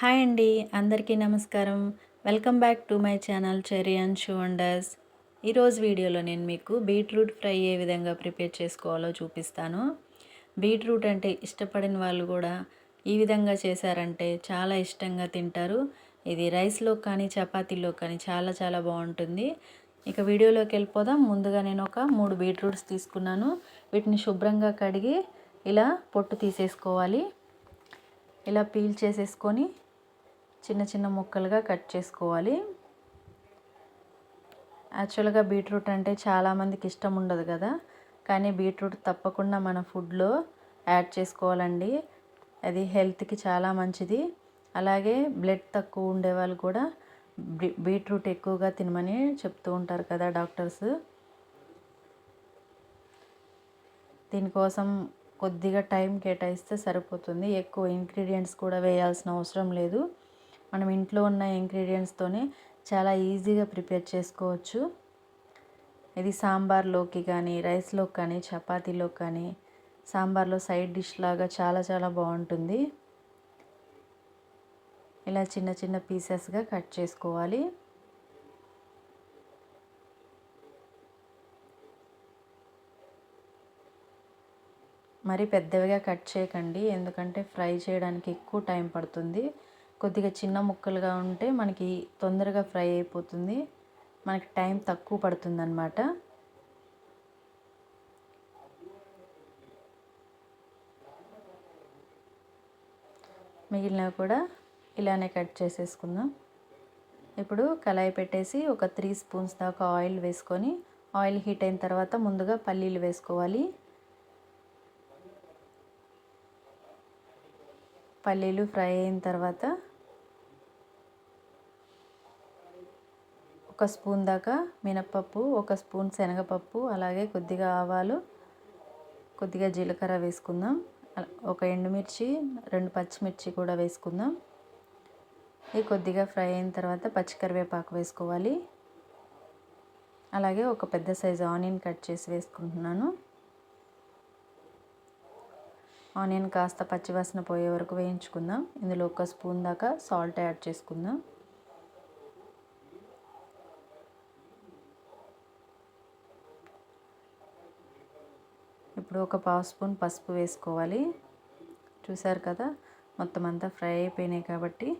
Hi అండి అందరికీ నమస్కారం. Welcome back to my channel cherry and shoe wonders. ఈరోజు వీడియోలో నేను మీకు బీట్రూట్ ఫ్రై ఏ విధంగా ప్రిపేర్ చేసుకోవాలో చూపిస్తాను. బీట్రూట్ అంటే ఇష్టపడిన వాళ్ళు కూడా ఈ విధంగా చేశారంటే చాలా ఇష్టంగా తింటారు. ఇది రైస్లో కానీ చపాతీలో కానీ చాలా చాలా బాగుంటుంది. ఇక వీడియోలోకి వెళ్ళిపోదాం. ముందుగా నేను ఒక మూడు బీట్రూట్స్ తీసుకున్నాను. వీటిని శుభ్రంగా కడిగి ఇలా పొట్టు తీసేసుకోవాలి. ఇలా పీల్ చేసేసుకొని చిన్న చిన్న ముక్కలుగా కట్ చేసుకోవాలి. యాక్చువల్గా బీట్రూట్ అంటే చాలామందికి ఇష్టం ఉండదు కదా. కానీ బీట్రూట్ తప్పకుండా మన ఫుడ్లో యాడ్ చేసుకోవాలండి. అది హెల్త్కి చాలా మంచిది. అలాగే బ్లడ్ తక్కువ ఉండే వాళ్ళు కూడా బీట్రూట్ ఎక్కువగా తినమని చెప్తూ ఉంటారు కదా డాక్టర్స్. దీనికోసం కొద్దిగా టైం కేటాయిస్తే సరిపోతుంది. ఎక్కువ ఇంగ్రీడియంట్స్ కూడా వేయాల్సిన అవసరం లేదు. మనం ఇంట్లో ఉన్న ఇంగ్రీడియంట్స్తోనే చాలా ఈజీగా ప్రిపేర్ చేసుకోవచ్చు. ఇది సాంబార్లోకి కానీ రైస్లోకి కానీ చపాతీలో కానీ సాంబార్లో సైడ్ డిష్ లాగా చాలా చాలా బాగుంటుంది. ఇలా చిన్న చిన్న పీసెస్గా కట్ చేసుకోవాలి. మరి పెద్దవిగా కట్ చేయకండి ఎందుకంటే ఫ్రై చేయడానికి ఎక్కువ టైం పడుతుంది. కొద్దిగా చిన్న ముక్కలుగా ఉంటే మనకి తొందరగా ఫ్రై అయిపోతుంది. మనకి టైం తక్కువ పడుతుంది అన్నమాట మిగిలినవి కూడా ఇలానే కట్ చేసేసుకుందాం. ఇప్పుడు కళాయి పెట్టేసి ఒక త్రీ స్పూన్స్ దాకా ఆయిల్ వేసుకొని ఆయిల్ హీట్ అయిన తర్వాత ముందుగా పల్లీలు వేసుకోవాలి. పల్లీలు ఫ్రై అయిన తర్వాత ఒక స్పూన్ దాకా మినప్పప్పు ఒక స్పూన్ శనగపప్పు అలాగే కొద్దిగా ఆవాలు కొద్దిగా జీలకర్ర వేసుకుందాం. ఒక ఎండుమిర్చి రెండు పచ్చిమిర్చి కూడా వేసుకుందాం. ఇది కొద్దిగా ఫ్రై అయిన తర్వాత పచ్చికరివేపాకు వేసుకోవాలి. అలాగే ఒక పెద్ద సైజు ఆనియన్ కట్ చేసి వేసుకుంటున్నాను. ఆనియన్ కాస్త పచ్చివాసన పోయే వరకు వేయించుకుందాం. ఇందులో ఒక స్పూన్ దాకా సాల్ట్ యాడ్ చేసుకుందాం. ఇప్పుడు ఒక పావు స్పూన్ పసుపు వేసుకోవాలి. చూసారు కదా? మొత్తం అంతా ఫ్రై అయిపోయినాయి కాబట్టి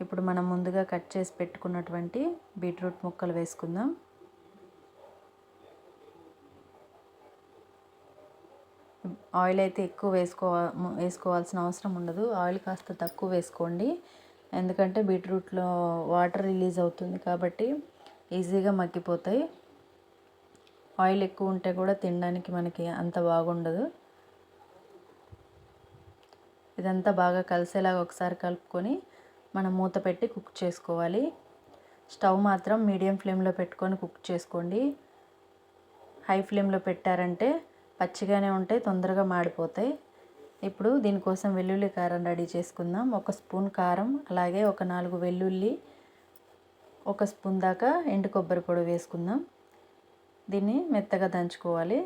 ఇప్పుడు మనం ముందుగా కట్ చేసి పెట్టుకున్నటువంటి బీట్రూట్ ముక్కలు వేసుకుందాం. ఆయిల్ అయితే ఎక్కువ వేసుకో వేసుకోవాల్సిన అవసరం ఉండదు. ఆయిల్ కాస్త తక్కువ వేసుకోండి. ఎందుకంటే బీట్రూట్లో వాటర్ రిలీజ్ అవుతుంది కాబట్టి ఈజీగా మగ్గిపోతాయి. ఆయిల్ ఎక్కువ ఉంటే కూడా తినడానికి మనకి అంత బాగుండదు. ఇదంతా బాగా కలిసేలాగా ఒకసారి కలుపుకొని మనం మూత పెట్టి కుక్ చేసుకోవాలి. స్టవ్ మాత్రం మీడియం ఫ్లేమ్లో పెట్టుకొని కుక్ చేసుకోండి. హై ఫ్లేమ్లో పెట్టారంటే పచ్చిగానే ఉంటాయి తొందరగా మాడిపోతాయి. ఇప్పుడు దీనికోసం వెల్లుల్లి కారం రెడీ చేసుకుందాం. ఒక స్పూన్ కారం అలాగే ఒక నాలుగు వెల్లుల్లి ఒక స్పూన్ దాకా ఎండు కొబ్బరి పొడి వేసుకుందాం. దీన్ని మెత్తగా దంచుకోవాలి.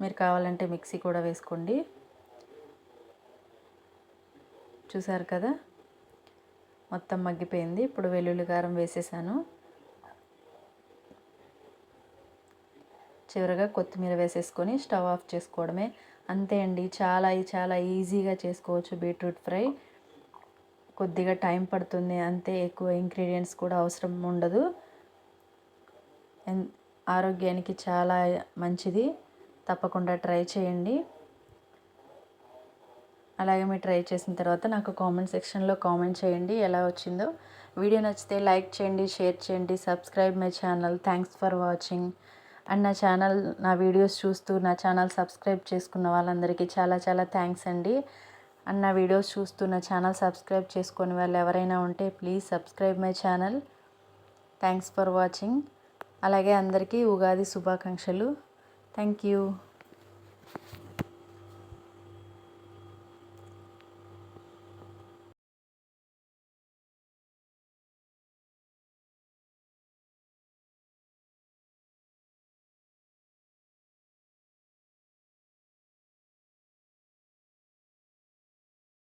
మీరు కావాలంటే మిక్సీ కూడా వేసుకోండి. చూసారు కదా? మొత్తం మగ్గిపోయింది. ఇప్పుడు వెల్లుల్లి కారం వేసేసాను. చివరగా కొత్తిమీర వేసేసుకొని స్టవ్ ఆఫ్ చేసుకోవడమే. అంతే అండి. చాలా చాలా ఈజీగా చేసుకోవచ్చు బీట్రూట్ ఫ్రై. కొద్దిగా టైం పడుతుంది. అంతే ఎక్కువ ఇంగ్రీడియంట్స్ కూడా అవసరం ఉండదు. ఆరోగ్యానికి చాలా మంచిది. తప్పకుండా ట్రై చేయండి. అలాగే మీరు ట్రై చేసిన తర్వాత నాకు కామెంట్ సెక్షన్లో కామెంట్ చేయండి ఎలా వచ్చిందో. వీడియో నచ్చితే లైక్ చేయండి షేర్ చేయండి subscribe my channel. Thanks for watching and నా ఛానల్ నా వీడియోస్ చూస్తూ నా ఛానల్ సబ్స్క్రైబ్ చేసుకున్న వాళ్ళందరికీ చాలా చాలా థ్యాంక్స్ అండి. అండ్ నా వీడియోస్ చూస్తూ నా ఛానల్ సబ్స్క్రైబ్ చేసుకునే వాళ్ళు ఎవరైనా ఉంటే please subscribe my channel. Thanks for watching అలాగే అందరికీ ఉగాది శుభాకాంక్షలు. Thank you.